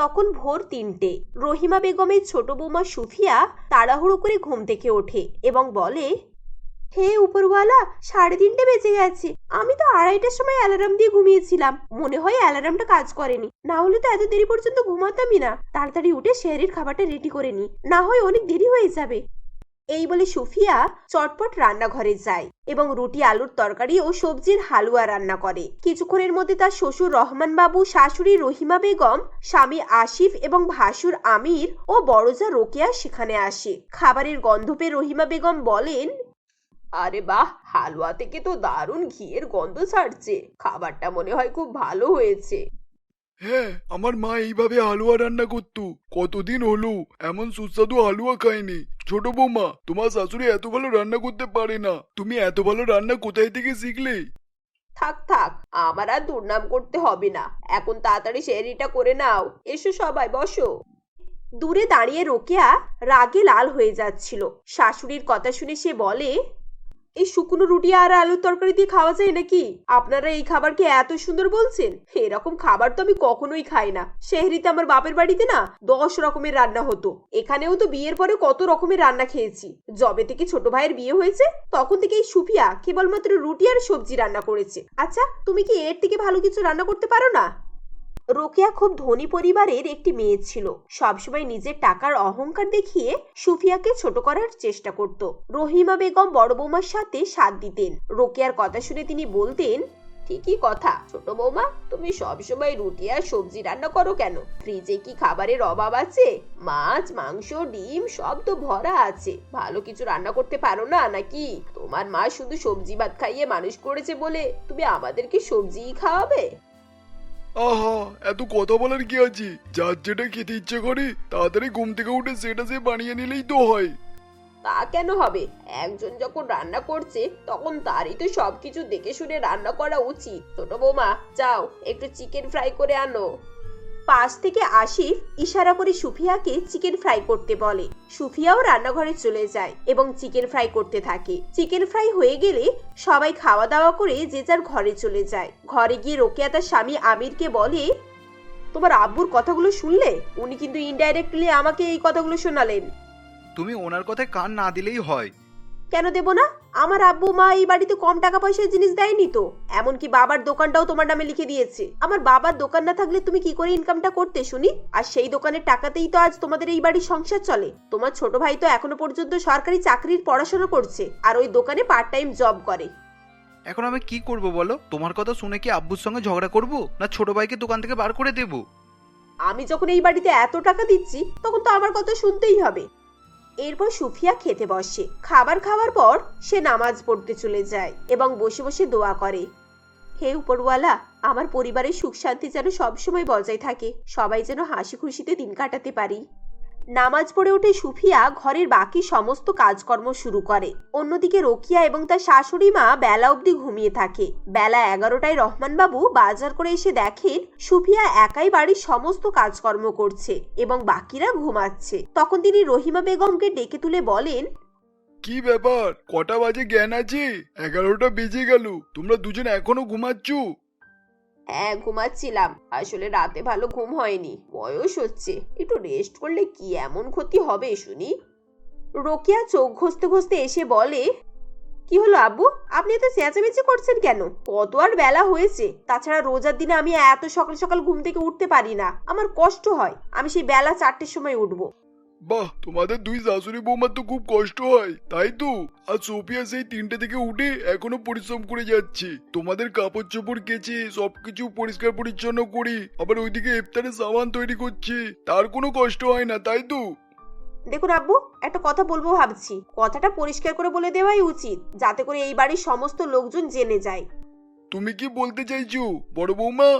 তখন ভোর তিনটে। রহিমা বেগমের ছোট বৌমা সুফিয়া তাড়াহুড়ো করে ঘুম থেকে ওঠে এবং বলে, হে উপরওয়ালা, সাড়ে তিনটে বেজে গেছে। আমি তো আড়াইটার সময় অ্যালার্ম দিয়ে ঘুমিয়েছিলাম। মনে হয় অ্যালার্মটা কাজ করেনি। না হলে তো এত দেরি পর্যন্ত ঘুমাতামই না। তাড়াতাড়ি উঠে শেহরির খাবারটা রেডি করে নি। না হয় অনেক দেরি হয়ে যাবে। এই বলে সুফিয়া চটপট রান্নাঘরে যায় এবং রুটি, আলুর তরকারি ও সবজির হালুয়া রান্না করে। কিছুক্ষণের মধ্যে তার শ্বশুর রহমান বাবু, শাশুড়ি রহিমা বেগম, স্বামী আসিফ এবং ভাসুর আমির ও বড়জা রোকেয়া সেখানে আসে। খাবারের গন্ধ পেয়ে রহিমা বেগম বলেন, আরে বাহ, হালুয়া থেকে তো দারুণ ঘিয়ের গন্ধ ছাড়ছে। খাবারটা মনে হয় খুব ভালো হয়েছে। হ্যাঁ আমার মা এইভাবে হালুয়া রান্না করতো। কতদিন হলো, এমন সুস্বাদু হালুয়া খাইনি ছোট বৌমা, তোমার শাশুড়ি এত ভালো রান্না করতে পারে না। তুমি এত ভালো রান্না কোথায় থেকে শিখলে? থাক থাক, আমার আর দুর্নাম করতে হবে না। এখন তাড়াতাড়ি শেরিটা করে নাও। এসো সবাই, বসো। দূরে দাঁড়িয়ে রোকেয়া রাগে লাল হয়ে যাচ্ছিল। শাশুড়ির কথা শুনে সে বলে এই শুকনো রুটি আর আলুর তরকারি দিয়ে খাওয়া যায় নাকি? আপনারা এই খাবারকে এত সুন্দর বলছেন। এরকম খাবার তো আমি কখনোই খাই না। শেহরিতে আমার বাপের বাড়িতে না দশ রকমের রান্না হতো। এখানেও তো বিয়ের পরে কত রকমের রান্না খেয়েছি। জবে থেকে ছোট ভাইয়ের বিয়ে হয়েছে, তখন থেকে এই সুফিয়া কেবলমাত্র রুটি আর সবজি রান্না করেছে। আচ্ছা তুমি কি এর থেকে ভালো কিছু রান্না করতে পারো না? রোকেয়া খুব ধনী পরিবারের একটি মেয়ে ছিল। সবসময় নিজের টাকার অহংকার দেখিয়ে সুফিয়াকে ছোট করার চেষ্টা করত। রহিমা বেগম বড় বৌমার সাথে সাথ দিতেন। রোকেয়ার কথা শুনে তিনি বলতেন, ঠিকই কথা, ছোট বৌমা, তুমি সবসময় রুটি আর সবজি রান্না করো কেন? ফ্রিজে কি খাবারের অভাব আছে? মাছ, মাংস, ডিম, সব তো ভরা আছে। ভালো কিছু রান্না করতে পারো না নাকি? তোমার মা শুধু সবজি ভাত খাইয়ে মানুষ করেছে বলে তুমি আমাদেরকে সবজিই খাওয়াবে? আহা, এত কথা বলার কি আছে? যার যেটা খেতে ইচ্ছে করে, তাড়াতাড়ি ঘুম থেকে উঠে সেটা সে বানিয়ে নিলেই তো হয়। তা কেন হবে? একজন যখন রান্না করছে, তখন তারই তো সবকিছু দেখে শুনে রান্না করা উচিত। ছোট বৌমা, যাও, একটু চিকেন ফ্রাই করে আনো। পাশ থেকে আসিফ ইশারা করে সুফিয়াকে চিকেন ফ্রাই করতে বলে। সুফিয়াও রান্নাঘরে চলে যায় এবং চিকেন ফ্রাই করতে থাকে। চিকেন ফ্রাই হয়ে গেলে সবাই খাওয়া দাওয়া করে যে যার ঘরে চলে যায়। ঘরে গিয়ে রোকেয়া তার স্বামী আমিরকে বলে তোমার আব্বুর কথাগুলো শুনলে? উনি কিন্তু ইনডাইরেক্টলি আমাকে এই কথাগুলো শোনালেন। তুমি ওনার কথায় কান না দিলেই হয়। কেন দেব না? আমার আব্বু মা এই বাড়িতে কম টাকা পয়সার জিনিস দেয়নি তো। এমনকি বাবার দোকানটাও তোমার নামে লিখে দিয়েছে। আমার বাবার দোকান না থাকলে তুমি কি করে ইনকামটা করতে শুনি? আর সেই দোকানের টাকাতেই তো আজ তোমাদের এই বাড়ির সংসার চলে। তোমার ছোট ভাই তো এখনও পর্যন্ত সরকারি চাকরির পড়াশোনা করছে আর ওই দোকানে পার্ট টাইম জব করে। এখন আমি কি করব বলো? তোমার কথা শুনে কি আব্বুর সঙ্গে ঝগড়া করব না ছোট ভাইকে দোকান থেকে বার করে দেব? আমি যখন এই বাড়িতে এত টাকা দিচ্ছি তখন তো আমার কথা শুনতেই হবে। এরপর সুফিয়া খেতে বসে। খাবার খাওয়ার পর সে নামাজ পড়তে চলে যায় এবং বসে বসে দোয়া করে। হে উপরওয়ালা, আমার পরিবারের সুখ শান্তি যেন সবসময় বজায় থাকে। সবাই যেন হাসি খুশিতে দিন কাটাতে পারি। নামাজ পড়ে উঠে সুফিয়া ঘরের বাকি সমস্ত কাজকর্ম শুরু করে। অন্যদিকে রোকিয়া এবং তার শাশুড়ি মা বেলা অবধি ঘুমিয়ে থাকে। বেলা এগারোটায় রহমানবাবু বাজার করে এসে দেখেন সুফিয়া একাই বাড়ির সমস্ত কাজকর্ম করছে এবং বাকিরা ঘুমাচ্ছে। তখন তিনি রহিমা বেগমকে ডেকে তুলে বলেন, কি ব্যাপার? কটা বাজে জ্ঞান আছে? এগারোটা বেজে গেল। তোমরা দুজন এখনও ঘুমাচ্ছ? হ্যাঁ ঘুমাচ্ছিলাম। আসলে রাতে ভালো ঘুম হয়নি। বয়স হচ্ছে। একটু রেস্ট করলে কি এমন ক্ষতি হবে শুনি? রোকিয়া চোখ ঘষতে ঘষতে এসে বলে, কি হলো আব্বু? আপনি এত চেঁচামেচি করছেন কেন? কত আর বেলা হয়েছে। তাছাড়া রোজার দিনে আমি এত সকাল সকাল ঘুম থেকে উঠতে পারি না। আমার কষ্ট হয়। আমি সেই বেলা চারটের সময় উঠবো। বাহ তোমাদের দুই শাশুড়ি বৌমার তো খুব কষ্ট হয় তাই তো? আর সোফিয়া সেই তিনটে থেকে উঠে এখনও পরিশ্রম করে যাচ্ছে। তোমাদের কাপড় চোপড় কেচে সবকিছু পরিষ্কার পরিচ্ছন্ন করি আবার ওইদিকে ইফতারের সামান তৈরি করছে তার কোনো কষ্ট হয় না তাই তো? দেখুন আব্বু একটা কথা বলব ভাবছি। কথাটা পরিষ্কার করে বলে দেওয়াই উচিত যাতে করে এই বাড়ির সমস্ত লোকজন জেনে যায়। তুমি কি বলতে চাইছো বড় বৌমা?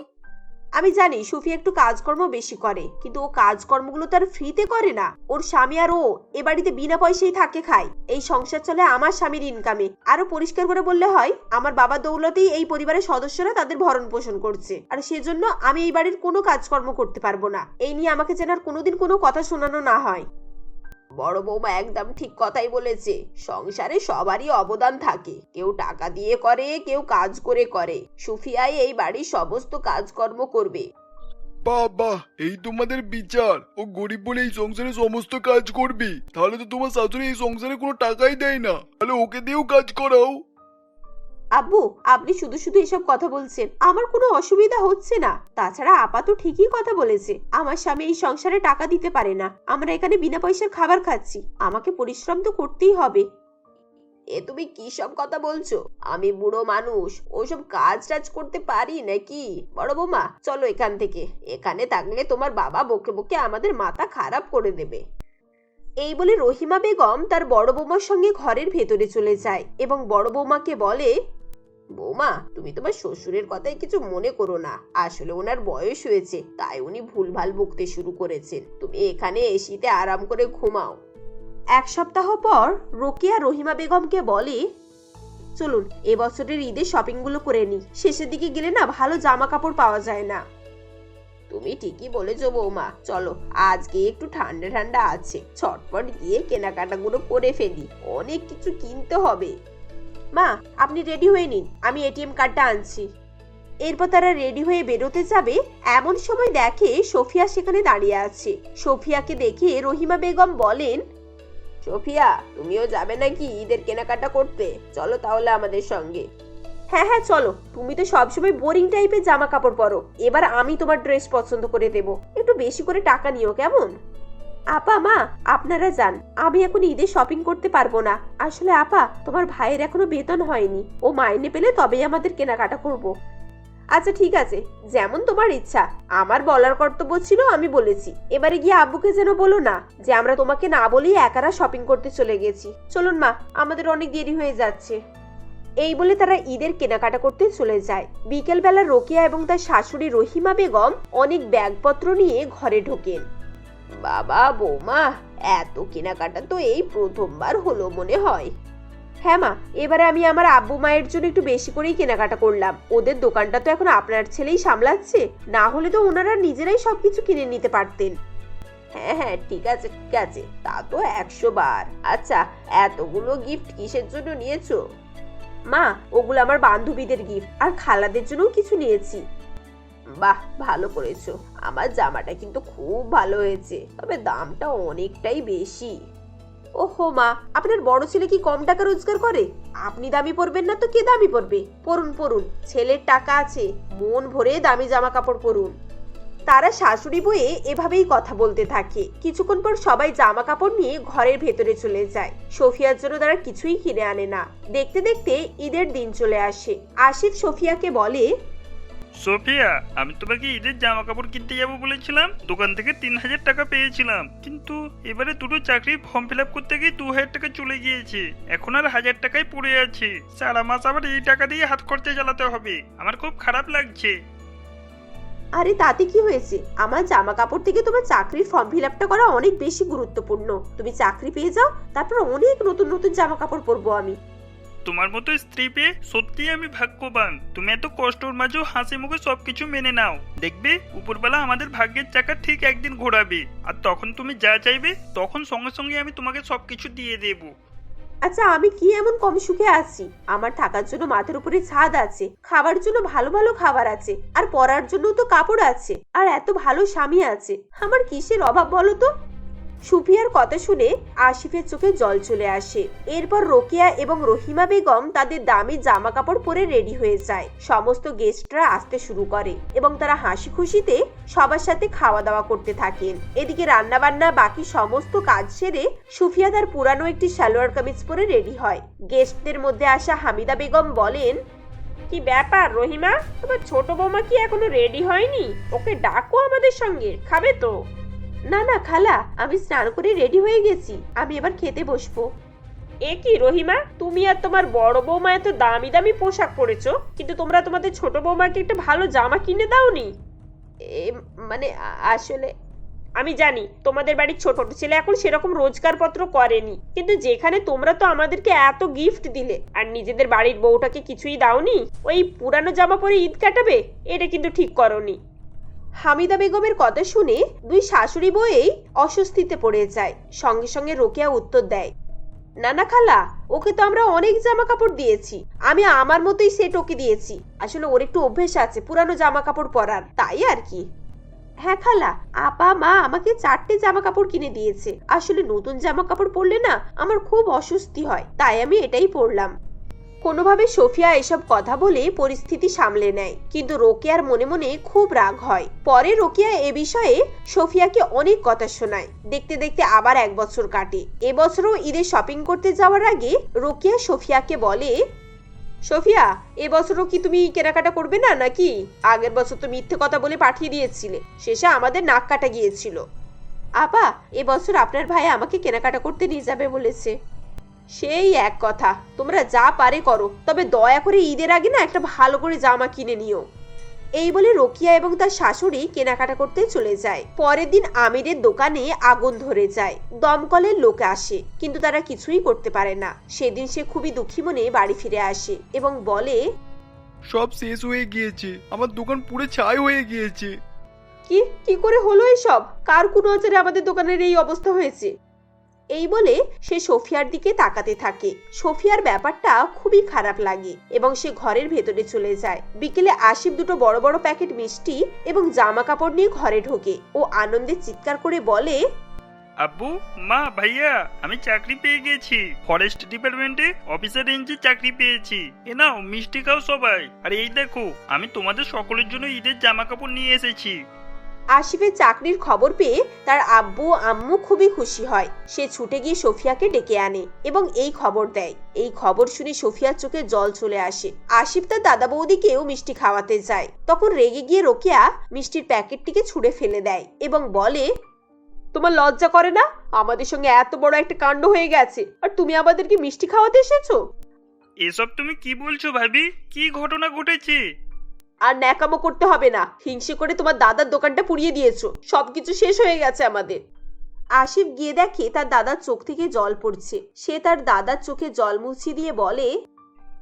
আমি জানি সুফি একটু কাজকর্ম বেশি করে, কিন্তু ও কাজকর্মগুলো তার ফ্রিতে করে না। ওর স্বামী আর ও এ বাড়িতে বিনা পয়সায় থাকে খায়। এই সংসার চলে আমার স্বামীর ইনকামে আরও পরিষ্কার করে বললে হয়, আমার বাবা দৌলতেই এই পরিবারের সদস্যরা তাদের ভরণ পোষণ করছে। আর সেজন্য আমি এই বাড়ির কোনো কাজকর্ম করতে পারব না। এই নিয়ে আমাকে যেন আর কোনোদিন কোনো কথা শোনানো না হয়। বড় বৌমা একদম ঠিক কথাই বলেছে। সংসারে সবারই অবদান থাকে। কেউ টাকা দিয়ে করে, কেউ কাজ করে করে। সুফিয়াই এই বাড়ির সমস্ত কাজকর্ম করবে। বাবা, এই তোমাদের বিচার। ও গরিব বলে এই সংসারে সমস্ত কাজ করবি। তাহলে তো তোমার শাশুড়ি এই সংসারে কোনো টাকাই দেয় না। তাহলে ওকে দিয়েও কাজ করাও। আব্বু, আপনি শুধু শুধু এসব কথা বলছেন। আমার কোনো অসুবিধা হচ্ছে না। তাছাড়া আপা তো ঠিকই কথা বলেছে। আমার স্বামী এই সংসারে টাকা দিতে পারে না। আমরা এখানে বিনা পয়সার খাবার খাচ্ছি। আমাকে পরিশ্রম তো করতেই হবে। এ তুমি কি সব কথা বলছো? আমি বুড়ো মানুষ। ওসব কাজ টাজ করতে পারি নাকি? বড় বৌমা, চলো এখান থেকে। এখানে থাকলে তোমার বাবা বকে বকে আমাদের মাথা খারাপ করে দেবে। এই বলে রহিমা বেগম তার বড় বৌমার সঙ্গে ঘরের ভেতরে চলে যায় এবং বড় বৌমাকে বলে বৌমা, তুমি তোমার শ্বশুরের কথায় কিছু মনে করো না। আসলে ওনার বয়স হয়েছে, তাই উনি ভুলভাল বকতে শুরু করেছেন। তুমি এখানে এসিতে আরাম করে ঘুমাও। এক সপ্তাহ পর রোকেয়া রহিমা বেগমকে বলে, চলুন এবছরের ঈদের শপিংগুলো করে নি শেষের দিকে গেলে না ভালো জামা কাপড় পাওয়া যায় না। তুমি ঠিকই বলেছ বৌমা। চলো, আজকে একটু ঠান্ডা ঠান্ডা আছে। ছটপট গিয়ে কেনাকাটাগুলো করে ফেলি। অনেক কিছু কিনতে হবে। মা আপনি রেডি হয়ে নিন আমি এটিএম কার্ডটা আনছি। এরপর তারা রেডি হয়ে বেরোতে যাবে এমন সময় দেখে সোফিয়া সেখানে দাঁড়িয়ে আছে। সোফিয়াকে দেখে রহিমা বেগম বলেন সোফিয়া তুমিও যাবে নাকি ঈদের কেনাকাটা করতে? চলো তাহলে আমাদের সঙ্গে। হ্যাঁ হ্যাঁ চলো। তুমি তো সবসময় বোরিং টাইপের জামা কাপড় পরো। এবার আমি তোমার ড্রেস পছন্দ করে দেব। একটু বেশি করে টাকা নিও কেমন? আপা, মা, আপনারা যান। আমি এখন ঈদে শপিং করতে পারব না। আসলে আপা, তোমার ভাইয়ের এখনও বেতন হয়নি। ও মাইনে পেলে তবেই আমাদের কেনাকাটা করব। আচ্ছা ঠিক আছে। যেমন তোমার ইচ্ছা। আমার বলার কর্তব্য ছিল, আমি বলেছি। এবারে গিয়ে আব্বুকে যেন বলো না, যে আমরা তোমাকে না বলেই একারা শপিং করতে চলে গেছি। চলুন, মা, আমাদের অনেক দেরি হয়ে যাচ্ছে। এই বলে তারা ঈদের কেনাকাটা করতে চলে যায়। বিকেলবেলা রোকেয়া এবং তার শাশুড়ি রহিমা বেগম অনেক ব্যাগপত্র নিয়ে ঘরে ঢোকেন। বাবা, বৌমা, এত কেনাকাটা তো এই প্রথমবার হলো মনে হয়। হ্যাঁ মা, এবারে আমি আমার আব্বু মায়ের জন্য একটু বেশি করেই কেনাকাটা করলাম। ওদের দোকানটা তো এখন আপনার ছেলেই সামলাচ্ছে, না হলে তো ওনারা নিজেরাই সবকিছু কিনে নিতে পারতেন। হ্যাঁ হ্যাঁ ঠিক আছে ঠিক আছে, তা তো একশো বার আচ্ছা এতগুলো গিফট কিসের জন্য নিয়েছো? মা, ওগুলো আমার বান্ধবীদের গিফট আর খালাদের জন্যও কিছু নিয়েছি। বাহ, ভালো করেছ। আমার জামাটা কিন্তু খুব ভালো হয়েছে, তবে দামটা অনেকটাই বেশি। ওহো মা, আপনার বড় ছেলে কি কম টাকা রোজগার করে? আপনি দামি পরবেন না তো কে দামি পরবে? পরুন পরুন, ছেলের টাকা আছে, মন ভরে দামি জামা কাপড় পরুন। তারা শাশুড়ি বয়ে এভাবেই কথা বলতে থাকে। কিছুক্ষণ পর সবাই জামা কাপড় নিয়ে ঘরের ভেতরে চলে যায়। সোফিয়ার জন্য তারা কিছুই কিনে আনে না। দেখতে দেখতে ঈদের দিন চলে আসে। আশিফ সোফিয়াকে বলে সোফিয়া, আমি তোমাকে ঈদের জামা কাপড় কিনতে যাব বলেছিলাম। দোকান থেকে তিন হাজার টাকা পেয়েছিলাম। কিন্তু এবারে দুটো চাকরির ফর্ম ফিল আপ করতে গিয়ে দু হাজার টাকা চলে গিয়েছে। এখন আর হাজার টাকাই পড়ে আছে। সারা মাস আবার এই টাকা দিয়ে হাত খরচা চালাতে হবে। আমার খুব খারাপ লাগছে। আরে তাতে কি হয়েছে? আমার জামা কাপড় থেকে তোমার চাকরির ফর্ম ফিল আপটা করা অনেক বেশি গুরুত্বপূর্ণ। তুমি চাকরি পেয়ে যাও, তারপর অনেক নতুন নতুন জামা কাপড় পরবো আমি। তোমার মতো স্ত্রী পেয়ে সত্যি আমি ভাগ্যবান। তুমি এত কষ্টর মাঝেও হাসি মুখে সবকিছু মেনে নাও। দেখবে, উপরবেলা আমাদের ভাগ্যের চাকা ঠিক একদিন ঘোরাবে। আর তখন তুমি যা চাইবে, তখন সঙ্গে সঙ্গে আমি তোমাকে সবকিছু দিয়ে দেবো। আচ্ছা আমি কি এমন কম সুখে আছি? আমার থাকার জন্য মাথার উপরে ছাদ আছে, খাবার জন্য ভালো ভালো খাবার আছে, আর পরার জন্য তো কাপড় আছে। আর এত ভালো স্বামী আছে, আমার কিসের অভাব বলো তো? সুফিয়ার কথা শুনে আশিফের চোখে জল চলে আসে। এরপর রোকেয়া এবং রহিমা বেগম তাদের দামি জামা কাপড় পরে রেডি হয়ে যায়। সমস্ত গেস্টরা আসতে শুরু করে এবং তারা হাসি খুশিতে সবার সাথে খাওয়া দাওয়া করতে থাকেন। এদিকে রান্না বান্না বাকি সমস্ত কাজ সেরে সুফিয়া তার পুরানো একটি সালোয়ার কামিজ পরে রেডি হয়। গেস্টদের মধ্যে আসা হামিদা বেগম বলেন, কি ব্যাপার রহিমা? তোমার ছোট বৌমা কি এখনও রেডি হয়নি? ওকে ডাকো আমাদের সঙ্গে, খাবে তো? না না খালা আমি স্নান করে রেডি হয়ে গেছি। আমি এবার খেতে বসবো। এ কি রহিমা তুমি আর তোমার বড় বৌমা এত দামি দামি পোশাক পরেছো? কিন্তু তোমরা তোমাদের ছোট বৌমাকে একটা ভালো জামা কিনে দাওনি? এ মানে আসলে আমি জানি তোমাদের বাড়ির ছোট ছেলে এখন সেরকম রোজগারপত্র করেনি। কিন্তু যেখানে তোমরা তো আমাদেরকে এত গিফট দিলে আর নিজেদের বাড়ির বউটাকে কিছুই দাওনি? ওই পুরানো জামা পরে ঈদ কাটাবে? এটা কিন্তু ঠিক করনি। হামিদা বেগমের কথা শুনে দুই শাশুড়ি বইয়েই অস্বস্তিতে পড়ে যায়। সঙ্গে সঙ্গে রোকেয়া উত্তর দেয় না না খালা, ওকে তো আমরা অনেক জামা কাপড় দিয়েছি। আমি আমার মতোই সেট ওকে দিয়েছি। আসলে ওর একটু অভ্যেস আছে পুরানো জামা কাপড় পরার, তাই আর কি? হ্যাঁ খালা, আপা, মা আমাকে চারটে জামা কাপড় কিনে দিয়েছে। আসলে নতুন জামা কাপড় পরলে না আমার খুব অস্বস্তি হয়, তাই আমি এটাই পরলাম। কোনোভাবে সোফিয়া এসব কথা বলে পরিস্থিতি সামলে নেয়, কিন্তু রোকেয়ার মনে মনে খুব রাগ হয়। পরে রোকেয়া এ বিষয়ে সোফিয়াকে অনেক কথা শোনায়। দেখতে দেখতে আবার এক বছর কাটে। এবছরও ঈদে শপিং করতে যাওয়ার আগে রোকেয়া সোফিয়াকে বলে, সোফিয়া এবছরও কি তুমি কেনাকাটা করবে না নাকি? আগের বছর তো মিথ্যে কথা বলে পাঠিয়ে দিয়েছিলে। শেষে আমাদের নাক কাটা গিয়েছিল। আপা এবছর আপনার ভাই আমাকে কেনাকাটা করতে নিয়ে যাবে বলেছে। সেই এক কথা। তোমরা যা পারে করো তবে দয়া করে ঈদের আগে না একটা ভালো করে জামা কিনে নিও। এই বলে রোকিয়া এবং তার শাশুড়ি কেনাকাটা করতে চলে যায়। পরের দিন আমিরের দোকানে আগুন ধরে যায়। দমকলের লোক আসে কিন্তু তারা কিছুই করতে পারে না। সেদিন সে খুবই দুঃখী মনে বাড়ি ফিরে আসে এবং বলে সব শেষ হয়ে গিয়েছে। আমার দোকান পুরো ছাই হয়ে গিয়েছে। কি? কি করে হলো এসব? কার কোনো আচারে আমাদের দোকানের এই অবস্থা হয়েছে? এই বলে সে সোফিয়ার দিকে তাকাতে থাকে। সোফিয়ার ব্যাপারটা খুবই খারাপ লাগে এবং সে ঘরের ভেতরে চলে যায়। বিকেলে আসিফ দুটো বড় বড় প্যাকেট মিষ্টি এবং জামা কাপড় নিয়ে ঘরে ঢোকে ও আনন্দে চিৎকার করে বলে, আব্বু, মা, ভাইয়া, আমি চাকরি পেয়ে গেছি। ফরেস্ট ডিপার্টমেন্টে অফিসার রেঞ্জে চাকরি পেয়েছি। এ নাও, মিষ্টি খাও সবাই। আর এই দেখো, আমি তোমাদের সকলের জন্য ঈদের জামা কাপড় নিয়ে এসেছি। আসিফের চাকরির খবর পেয়ে তার আব্বু আম্মু খুবই খুশি হয়। সে ছুটে গিয়ে সোফিয়াকে ডেকে আনে এবং এই খবর দেয়। এই খবর শুনে সোফিয়ার চোখে জল চলে আসে। আসিফ তার দাদা বৌদিকেও মিষ্টি খাওয়াতে যায়। তখন রেগে গিয়ে রোকেয়া মিষ্টির প্যাকেটটিকে ছুঁড়ে ফেলে দেয় এবং বলে, তোমার লজ্জা করে না? আমাদের সঙ্গে এত বড় একটা কাণ্ড হয়ে গেছে। আর তুমি আমাদেরকে মিষ্টি খাওয়াতে এসেছ? এসব তুমি কি বলছো ভাবি? কি ঘটনা ঘটেছে? আর ন্যাকামো করতে হবে না। হিংসে করে তোমার দাদার দোকানটা পুড়িয়ে দিয়েছ। সবকিছু শেষ হয়ে গেছে আমাদের। আসিফ গিয়ে দেখে তার দাদার চোখ থেকে জল পড়ছে। সে তার দাদার চোখে জল মুছিয়ে দিয়ে বলে,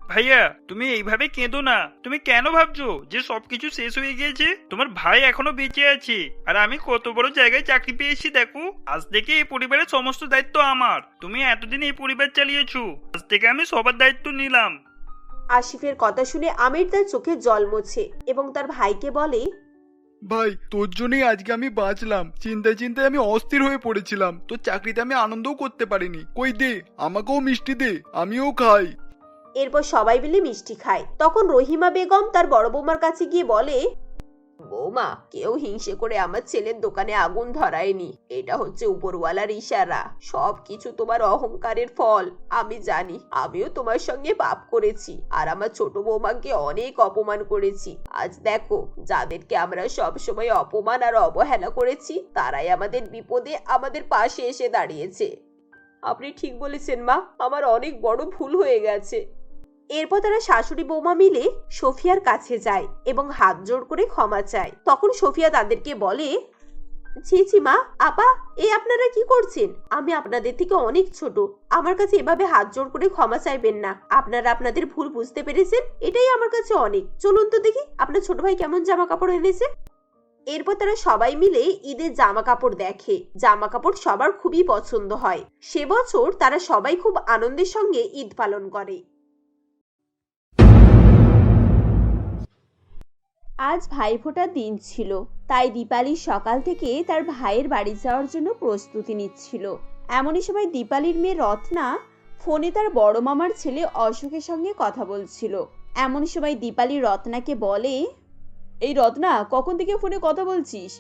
ভাইয়া, তুমি এইভাবে কেঁদো না। তুমি কেন ভাবছ যে সবকিছু শেষ হয়ে গিয়েছে? তোমার ভাই এখনও বেঁচে আছে। আর আমি কত বড় জায়গায় চাকরি পেয়েছি, দেখো। আজ থেকে এই পরিবারের সমস্ত দায়িত্ব আমার। তুমি এতদিন এই পরিবার চালিয়েছো। আজ থেকে আমি সবার দায়িত্ব নিলাম। আসিফের কথা শুনে আমির তার চোখে জল মোছে এবং তার ভাইকে বলে ভাই তোর জন্যই আজকে আমি বাঁচলাম। চিন্তায় চিন্তায় আমি অস্থির হয়ে পড়েছিলাম। তোর চাকরিতে আমি আনন্দও করতে পারিনি। কই দে? আমাকেও মিষ্টি দে। আমিও খাই। এরপর সবাই মিলে মিষ্টি খায়। তখন রহিমা বেগম তার বড় বৌমার কাছে গিয়ে বলে বৌমা, কেউ হিংসে করে আমার ছেলের দোকানে আগুন ধরায়নি। এটা হচ্ছে উপরওয়ালার ইশারা। সব কিছু তোমার অহংকারের ফল। আমি জানি, আমিও তোমার সঙ্গে পাপ করেছি, আর আমার ছোট বৌমাকে অনেক অপমান করেছি। আজ দেখো, যাদেরকে আমরা সব সময় অপমান আর অবহেলা করেছি, তারাই আমাদের বিপদে আমাদের পাশে এসে দাঁড়িয়েছে। আপনি ঠিক বলেছেন মা, আমার অনেক বড় ভুল হয়ে গেছে। এরপর তারা শাশুড়ি বৌমা মিলে সোফিয়ার কাছে যায় এবং হাত জোড় করে ক্ষমা চায়। তখন সোফিয়া তাদেরকে বলে, ছি ছি, মা, আপা এই আপনারা কি করছেন? আমি আপনাদের থেকে অনেক ছোট। আমার কাছে এভাবে হাত জোড় করে ক্ষমা চাইবেন না। আপনারা আপনাদের ভুল বুঝতে পেরেছেন, এটাই আমার কাছে অনেক। চলুন তো দেখি আপনার ছোট ভাই কেমন জামা কাপড় এনেছে? এরপর তারা সবাই মিলে ঈদের জামা কাপড় দেখে। জামা কাপড় সবার খুবই পছন্দ হয়। সে বছর তারা সবাই খুব আনন্দের সঙ্গে ঈদ পালন করে। আজ ভাইফোঁটার দিন ছিল, তাই দীপালি সকাল থেকে তার ভাইয়ের বাড়ি যাওয়ার জন্য প্রস্তুতি নিচ্ছিল। এমনই সময় দীপালির মেয়ে রত্না ফোনে তার বড় মামার ছেলে অশোকের সঙ্গে কথা বলছিল। এমন সময় দীপালি রত্নাকে বলে, এই রত্না, কখন থেকে ফোনে কথা বলছিস?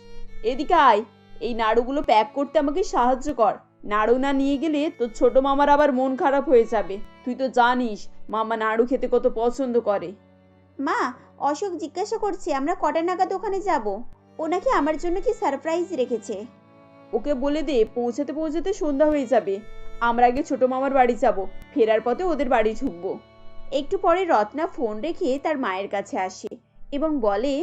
এদিকে আয়, এই নাড়ুগুলো প্যাক করতে আমাকে সাহায্য কর। নাড়ু না নিয়ে গেলে তোর ছোট মামার আবার মন খারাপ হয়ে যাবে। তুই তো জানিস, মামা নাড়ু খেতে কত পছন্দ করে। মা অশোক জিজ্ঞাসা করছে আমরা কটা নাগাদ ওখানে যাব? ও নাকি আমার জন্য কি সারপ্রাইজ রেখেছে? ওকে বলে দে পৌঁছাতে পৌঁছাতে সন্ধ্যা হয়ে যাবে। আমরা আগে ছোট মামার বাড়ি যাব ফেরার পথে ওদের বাড়ি ঢুকবো। একটু পরে রত্না ফোন রেখে তার মায়ের কাছে আসে এবং বলে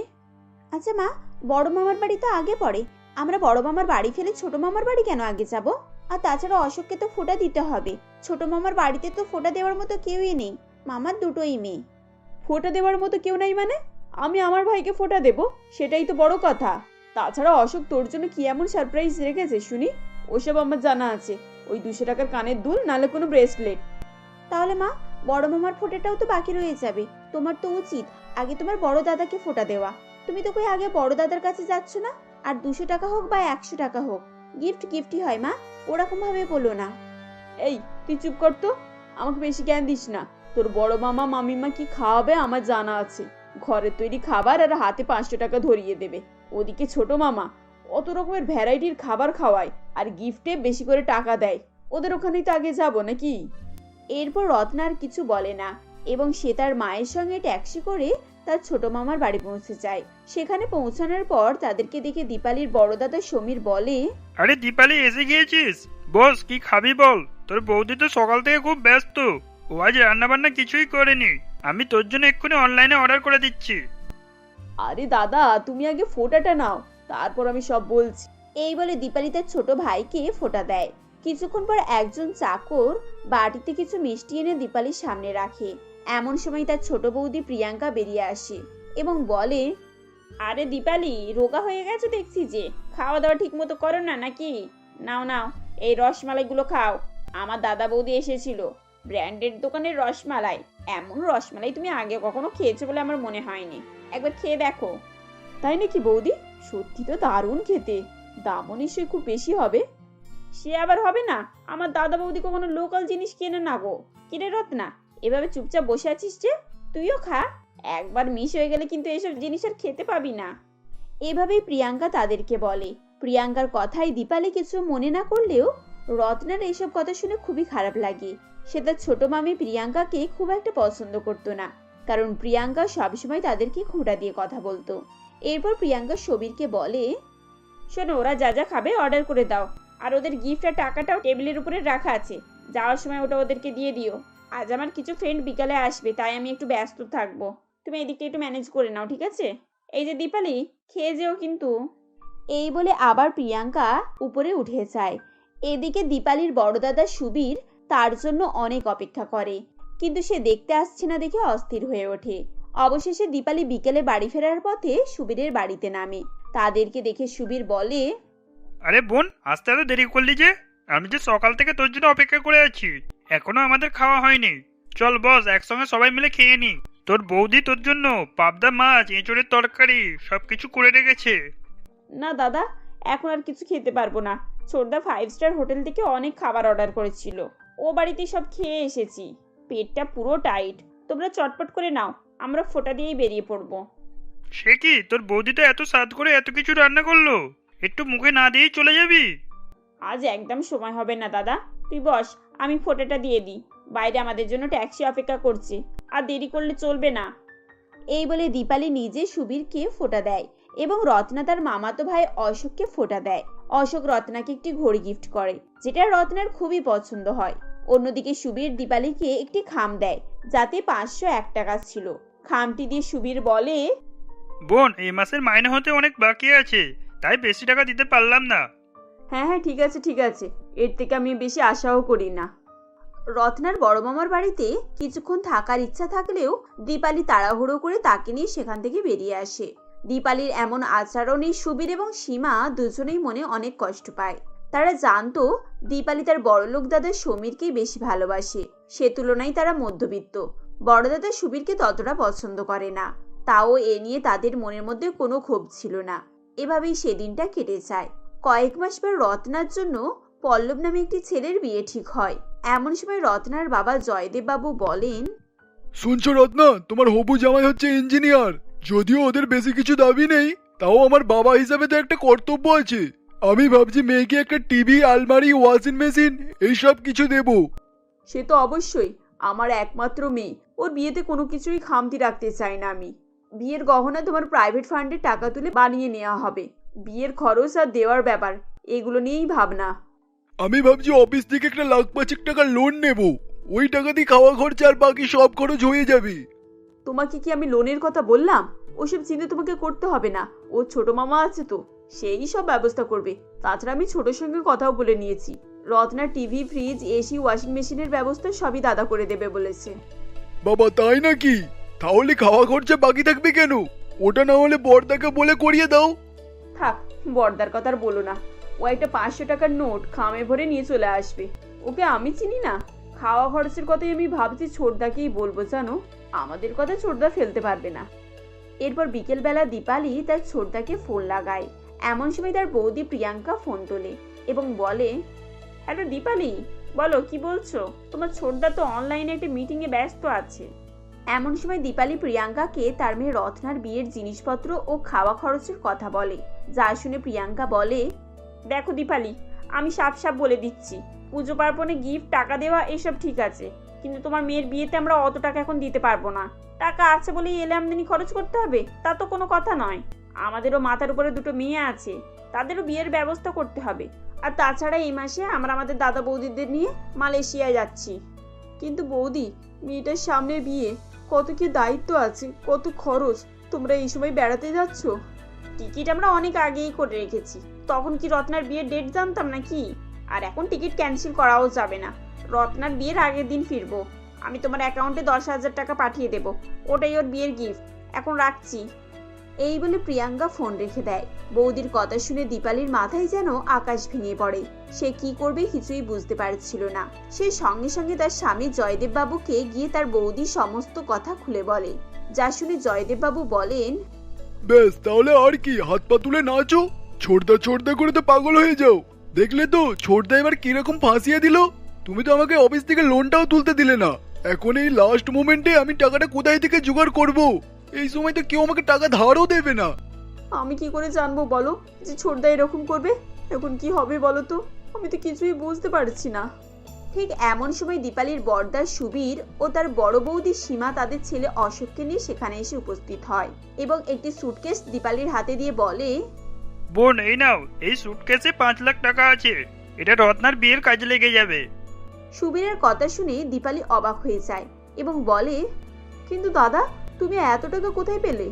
আচ্ছা মা বড় মামার বাড়ি তো আগে পড়ে আমরা বড় মামার বাড়ি ফেলে ছোট মামার বাড়ি কেন আগে যাব? আর তাছাড়া অশোককে তো ফোঁটা দিতে হবে ছোট মামার বাড়িতে তো ফোঁটা দেওয়ার মতো কেউই নেই মামার দুটোই মেয়ে। ফোঁটা দেওয়ার মতো কেউ নাই মানে? আমি আমার ভাইকে ফোঁটা দেব সেটাই তো বড় কথা। তাছাড়া অশোক তোর জন্য কি এমন সারপ্রাইজ রেখেছে শুনি? ওসব আমার জানা আছে। ওই দুশো টাকার কানের দুল নালে কোনো ব্রেসলেট তাহলে মা বড় মামার ফোঁটাটাও তো বাকি রয়ে যাবে। তোমার তো উচিত আগে তোমার বড় দাদাকে ফোটা দেওয়া। তুমি তো কই আগে বড় দাদার কাছে যাচ্ছ না? আর দুশো টাকা হোক বা একশো টাকা হোক গিফট গিফটই হয় মা ওরকম ভাবে বলো না। এই তুই চুপ কর তো। আমাকে বেশি জ্ঞান দিস না। তোর বড় মামা, মামিমা কি খাওয়াবে আমার জানা আছে। ঘরের তৈরি খাবার আর হাতে পাঁচশো টাকা ধরিয়ে দেবে। ওদিকে ছোট মামা অত রকমের ভ্যারাইটির খাবার খাওয়ায় আর গিফটে বেশি করে টাকা দেয়। ওদের ওখানেই তো আগে যাব নাকি? এরপর রত্না আর কিছু বলে না এবং সে তার মায়ের সঙ্গে ট্যাক্সি করে তার ছোট মামার বাড়ি পৌঁছে যায়। সেখানে পৌঁছানোর পর তাদেরকে দেখে দীপালির বড় দাদা সমীর বলে, আরে দীপালি, এসে গিয়েছিস? বস, কি খাবি বল? তোর বৌদি তো সকাল থেকে খুব ব্যস্ত। ও আজ রান্না বান্না কিছুই করেনি। আমি তোর জন্য এক্ষুনি অনলাইনে অর্ডার করে দিচ্ছি। আরে দাদা তুমি আগে ফোটাটা নাও। তারপর আমি সব বলছি। এই বলে দীপালি তার ছোট ভাইকে ফোঁটা দেয়। কিছুক্ষণ পর একজন চাকর বাটিতে কিছু মিষ্টি এনে দীপালির সামনে রাখে। এমন সময় তার ছোট বৌদি প্রিয়াঙ্কা বেরিয়ে আসে এবং বলে আরে দীপালি রোগা হয়ে গেছে দেখছি যে। খাওয়া দাওয়া ঠিক মতো করো না নাকি? নাও নাও এই রসমালাইগুলো খাও। আমার দাদা বৌদি এসেছিল। ব্র্যান্ডেড দোকানের রসমালাই। এমন রসমালাই তুমি আগে কখনো খেয়েছো বলে আমার মনে হয়নি। একবার খেয়ে দেখো। তাই নাকি বৌদি? সত্যি তো দারুণ খেতে। দামও নিশ্চয়ই খুব বেশি হবে। সে আবার হবে না? আমার দাদা বৌদি কখনো লোকাল জিনিস কেনে না গো। কিরে রত্না, এভাবে চুপচাপ বসে আছিস যে? তুইও খা। একবার মিস হয়ে গেলে কিন্তু এসব জিনিস আর খেতে পাবি না। এভাবেই প্রিয়াঙ্কা তাদেরকে বলে। প্রিয়াঙ্কার কথায় দীপালি কিছু মনে না করলেও রত্নার এইসব কথা শুনে খুবই খারাপ লাগে। সে তার ছোট মামি প্রিয়াঙ্কাকে খুব একটা পছন্দ করতো না। কারণ প্রিয়াঙ্কা সবসময় তাদেরকে খোঁটা দিয়ে কথা বলতো। এরপর প্রিয়াঙ্কা সবিরকে বলে, শোনো, ওরা যা যা খাবে অর্ডার করে দাও। আর ওদের গিফট আর টাকাটাও টেবিলের উপরে রাখা আছে। যাওয়ার সময় ওটা ওদেরকে দিয়ে দিও। আজ আমার কিছু ফ্রেন্ড বিকালে আসবে, তাই আমি একটু ব্যস্ত থাকব। তুমি এদিকটা একটু ম্যানেজ করে নাও, ঠিক আছে? এই যে দীপালি, খেয়ে যেও কিন্তু। এই বলে আবার প্রিয়াঙ্কা উপরে উঠে যায়। এদিকে দীপালির বড় দাদা সুবীর তার জন্য অনেক অপেক্ষা করে। কিন্তু সে দেখতে আসছে না দেখে অস্থির হয়ে ওঠে। অবশেষে দীপালি বিকেলে বাড়ি ফেরার পথে সুবীরের বাড়িতে নামে। তাদেরকে দেখে সুবীর বলে আরে বোন আসতে এত দেরি করলি যে? আমি যে সকাল থেকে তোর জন্য অপেক্ষা করে আছি এখনও আমাদের খাওয়া হয়নি। চল বস একসঙ্গে সবাই মিলে খেয়ে নি। তোর বৌদি তোর জন্য পাবদা মাছ এঁচড়ের তরকারি সবকিছু করে রেখেছে। না দাদা এখন আর কিছু খেতে পারব না। ছোটদা ফাইভ স্টার হোটেল থেকে অনেক খাবার অর্ডার করেছিল। ও বাড়িতে সব খেয়ে এসেছি। পেটটা পুরো টাইট তোমরা চটপট করে নাও আমরা ফোটা দিয়েই বেরিয়ে পড়ব। সে কি? তোর বৌদি তো এত স্বাদ করে এত কিছু রান্না করল। একটু মুখে না দিয়েই চলে যাবি? আজ একদম সময় হবে না দাদা। তুই বস আমি ফোটাটা দিয়ে দিই। বাইরে আমাদের জন্য ট্যাক্সি অপেক্ষা করছে। আর দেরি করলে চলবে না। এই বলে দীপালি নিজে সুবীরকে ফোঁটা দেয়। এবং রত্না তার মামাতো ভাই অশোককে ফোটা দেয়। অশোক রত্নাকে একটি ঘড়ি গিফট করে যেটা রত্নার খুবই পছন্দ হয়। অন্যদিকে সুবীর দীপালিকে একটি খাম দেয় যাতে পাঁচশো এক টাকা ছিল। খামটি দিয়ে সুবীর বলে বোন এই মাসের মাইনে হতে অনেক বাকি আছে তাই বেশি টাকা দিতে পারলাম না। হ্যাঁ হ্যাঁ ঠিক আছে ঠিক আছে। এর থেকে আমি বেশি আশাও করি না। রত্নার বড় মামার বাড়িতে কিছুক্ষণ থাকার ইচ্ছা থাকলেও দীপালি তাড়াহুড়ো করে তাকে নিয়ে সেখান থেকে বেরিয়ে আসে। দীপালির এমন আচরণে সুবীর এবং সীমা দুজনেই মনে অনেক কষ্ট পায়। তারা জানতো, দীপালি তার বড়লোক দাদা সমীরকেই বেশি ভালোবাসে। সে তুলনায় তারা মধ্যবিত্ত। বড় দাদা সুবীরকে ততটা পছন্দ করে না। তাও এ নিয়ে তাদের মনের মধ্যে কোনো ক্ষোভ ছিল না। এভাবেই সেদিনটা কেটে যায়। কয়েক মাস পর রত্নার জন্য পল্লব নামে একটি ছেলের বিয়ে ঠিক হয়। এমন সময় রত্নার বাবা জয়দেব বাবু বলেন, শুনছো রত্না? তোমার হবু জামাই হচ্ছে ইঞ্জিনিয়ার। যদিও ওদের বেশি কিছু দাবি নেই তাও আমার বাবা হিসাবে তো একটা কর্তব্য আছে। আমি ভাবছি মেয়েকে একটা টিভি আলমারি ওয়াশিং মেশিন এইসব কিছু দেবো। সে তো অবশ্যই আমার একমাত্র মেয়ে। ওর বিয়েতে কোনো কিছুই খামতি রাখতে চাই না আমি। বিয়ের গহনা তোমার প্রাইভেট ফান্ডে টাকা তুলে বানিয়ে নেওয়া হবে। বিয়ের খরচ আর দেওয়ার ব্যাপার এগুলো নিয়েই ভাবনা। আমি ভাবছি অফিস থেকে একটা লাখ পাঁচেক টাকা লোন নেব। ওই টাকা দিয়ে খাওয়া খরচা আর বাকি সব খরচ হয়ে যাবে। তোমাকে কি আমি লোনের কথা বললাম? ওসব চিন্তা তোমাকে করতে হবে না। ও ছোট মামা আছে তো সেই সব ব্যবস্থা করবে। তাছাড়া আমি ছোটোর সঙ্গে কথাও বলে নিয়েছি। Ratna TV fridge AC washing মেশিনের ব্যবস্থা সবই দাদা করে দেবে বলেছে। বাবা তাই নাকি? তাহলে খাওয়া খরচা বাকি থাকবে কেন? ওটা না হলে বর্দাকে বলে করিয়ে দাও। থাক বর্দার কথা আর বলো না। ও একটা পাঁচশো টাকার নোট খামে ভরে নিয়ে চলে আসবে। ওকে আমি চিনি না। খাওয়া খরচের কথাই আমি ভাবছি ছোটদাকেই বলব জানো? আমাদের কথা ছোটদা ফেলতে পারবে না। এরপর বিকেলবেলা দীপালি তার ছোটদাকে ফোন লাগায়। এমন সময় তার বৌদি প্রিয়াঙ্কা ফোন তোলে এবং বলে হ্যালো দীপালি, বলো কি বলছো? তোমার ছোটদা তো অনলাইনে একটা মিটিংয়ে ব্যস্ত আছে। এমন সময় দীপালি প্রিয়াঙ্কাকে তার মেয়ে রত্নার বিয়ের জিনিসপত্র ও খাওয়া খরচের কথা বলে। যা শুনে প্রিয়াঙ্কা বলে, দেখো দীপালি, আমি সাপ সাপ বলে দিচ্ছি। পুজো পার্বণে গিফট টাকা দেওয়া, এসব ঠিক আছে। কিন্তু তোমার মেয়ের বিয়েতে আমরা অত টাকা এখন দিতে পারব না। টাকা আছে বলেই এলে আমদানি খরচ করতে হবে, তা তো কোনো কথা নয়। আমাদেরও মাথার উপরে দুটো মেয়ে আছে, তাদেরও বিয়ের ব্যবস্থা করতে হবে। আর তাছাড়া এই মাসে আমরা আমাদের দাদা বৌদিদের নিয়ে মালয়েশিয়ায় যাচ্ছি। কিন্তু বৌদি, মেয়েটার সামনে বিয়ে, কত কি দায়িত্ব আছে, কত খরচ, তোমরা এই সময় বেড়াতে যাচ্ছ? টিকিট আমরা অনেক আগেই করে রেখেছি। তখন কি রত্নার বিয়ের ডেট জানতাম নাকি? আর এখন টিকিট ক্যান্সেল করাও যাবে না। রত্নার বিয়ের আগের দিন ফিরবো। আমি তোমার অ্যাকাউন্টে দশ হাজার টাকা পাঠিয়ে দেবো। ওটাই ওর বিয়ের গিফট এখন রাখছি। এই বলে প্রিয়াঙ্কা ফোন রেখে দেয়। বৌদির কথা শুনে দীপালির মাথায় যেন আকাশ ভেঙে পড়ে। সে কি করবে কিছুই বুঝতে পারছিল না। সে সঙ্গে সঙ্গে তার স্বামী জয়দেব বাবুকে গিয়ে তার বৌদি সমস্ত কথা খুলে বলে। যা শুনে জয়দেব বাবু বলেন ব্যাস তাহলে আর কি, হাত পা তুলে নাচো। ছোটদা ছোটদা করে তো পাগল হয়ে যাও। দেখলে তো ছোটদা এবার কীরকম ফাঁসিয়ে দিল। তুমি তো আমাকে অফিস থেকে লোনটাও তুলতে দিলে না। এখন এই লাস্ট মোমেন্টে আমি টাকাটা কোথায় থেকে জোগাড় করব? এই সময় তো কেউ আমাকে টাকা ধারও দেবে না। আমি কি করে জানব বলো? যে ছোটদা এরকম করবে? এখন কি হবে বলো তো? আমি তো কিছুই বুঝতে পারছি না। ঠিক এমন সময় দীপালির বর্দার সুবীর ও তার বড় বৌদি সীমা তাদের ছেলে অশোককে নিয়ে সেখানে এসে উপস্থিত হয় এবং একটি সুটকেস দীপালির হাতে দিয়ে বলে বোন এই নাও। এই সুটকেসে পাঁচ লাখ টাকা আছে। এটা রত্নার বিয়ের কাজে লেগে যাবে। সুবীরের কথা শুনে দীপালি অবাক হয়ে যায় এবং বলে কিন্তু দাদা তুমি এত টাকা কোথায় পেলে?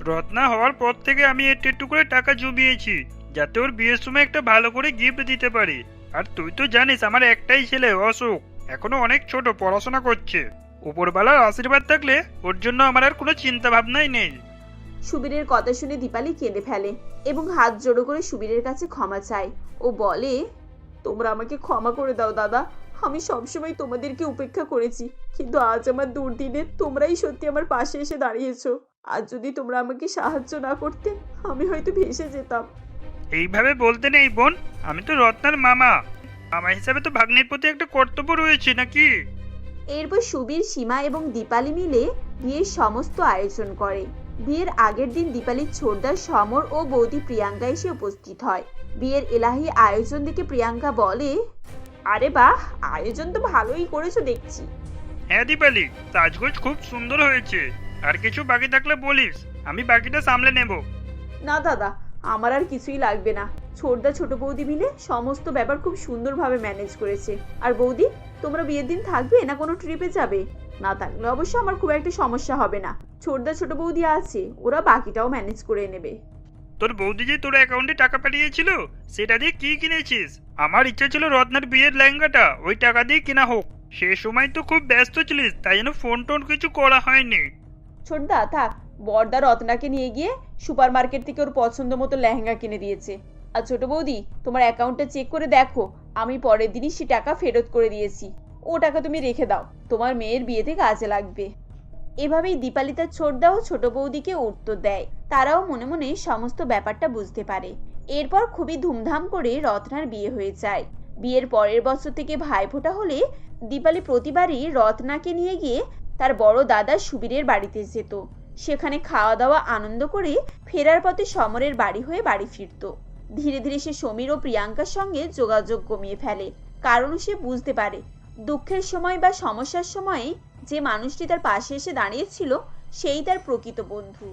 রত্না হওয়ার পর থেকে আমি একটু একটু করে টাকা জমিয়েছি যাতে ওর বিয়ের সময় একটা ভালো করে গিফট দিতে পারি। আর তুই তো জানিস আমার একটাই ছেলে অশোক। এখনও অনেক ছোট পড়াশোনা করছে। উপরবেলার আশীর্বাদ থাকলে ওর জন্য আমার আর কোনো চিন্তা ভাবনাই নেই। সুবীরের কথা শুনে দীপালি কেঁদে ফেলে এবং হাত জোড়ো করে সুবীরের কাছে ক্ষমা চায়। ও বলে তোমরা আমাকে ক্ষমা করে দাও দাদা। আমি সবসময় তোমাদেরকে উপেক্ষা করেছি কিন্তু আজ আমার দুর্দিনে তোমরাই সত্যি আমার পাশে এসে দাঁড়িয়েছো। আর যদি তোমরা আমাকে সাহায্য না করতে আমি হয়তো ভেসে যেতাম। এইভাবে বলতে নেই বোন। আমি তো রত্নার মামা। মামা হিসাবে তো ভাগ্নের প্রতি একটা কর্তব্য রয়েছে নাকি? এরপর সুবীর সীমা এবং দীপালি মিলে বিয়ের সমস্ত আয়োজন করে। বিয়ের আগের দিন দীপালির ছোটদার সমর ও বৌদি প্রিয়াঙ্কা এসে উপস্থিত হয়। বিয়ের এলাহি আয়োজন দেখে প্রিয়াঙ্কা বলে আরে বাহ আয়োজন তো ভালোই করেছ দেখছি। হ্যাঁ দীপালি সাজগোজ খুব সুন্দর হয়েছে। আর কিছু বাকি থাকলে বলিস আমি বাকিটা সামলে নেব। না দাদা আমার আর কিছুই লাগবে না। ছোটদা ছোট বৌদি মিলে সমস্ত ব্যাপার খুব সুন্দরভাবে ম্যানেজ করেছে। আর বৌদি তোমরা বিয়ের দিন থাকবে না কোনো ট্রিপে যাবে? না থাকলে অবশ্য আমার খুব একটা সমস্যা হবে না। ছোটদা ছোট বৌদি আছে ওরা বাকিটাও ম্যানেজ করে নেবে। তোর বৌদি যে তোর অ্যাকাউন্টে টাকা পাঠিয়েছিল? সেটা দিয়ে কি কিনেছিস? আমার ইচ্ছা ছিল রত্নার বিয়ের লেহেঙ্গাটা, ওই টাকা দিয়ে কেনা হোক। সে সময় তো খুব ব্যস্ত ছিলিস, তাই জন্য ফোন টোন কিছু করা হয়নি। ছোটদা, থাক বড়দা রত্নাকে নিয়ে গিয়ে সুপার মার্কেট থেকে ওর পছন্দ মতো লেহেঙ্গা কিনে দিয়েছে। আর ছোট বৌদি, তোমার অ্যাকাউন্টটা চেক করে দেখো, আমি পরের দিনই সে টাকা ফেরত করে দিয়েছি। ও টাকা তুমি রেখে দাও, তোমার মেয়ের বিয়েতে কাজে লাগবে। এভাবেই দীপালি তার ছোটদা ও ছোট বৌদিকে উত্তর দেয়। তারাও মনে মনে সমস্ত ব্যাপারটা বুঝতে পারে। এরপর খুবই ধুমধাম করে রত্নার বিয়ে হয়ে যায়। বিয়ের পরের বছর থেকে ভাইফোঁটা হলে দীপালি প্রতিবারই রত্নাকে নিয়ে গিয়ে তার বড় দাদা সুবীরের বাড়িতে যেত। সেখানে খাওয়া দাওয়া আনন্দ করে ফেরার পথে সমরের বাড়ি হয়ে বাড়ি ফিরত। ধীরে ধীরে সে সমীর ও প্রিয়াঙ্কার সঙ্গে যোগাযোগ কমিয়ে ফেলে। কারণ সে বুঝতে পারে, দুঃখের সময় বা সমস্যার সময়ে যে মানুষটি তার পাশে এসে দাঁড়িয়েছিল সেই তার প্রকৃত বন্ধু।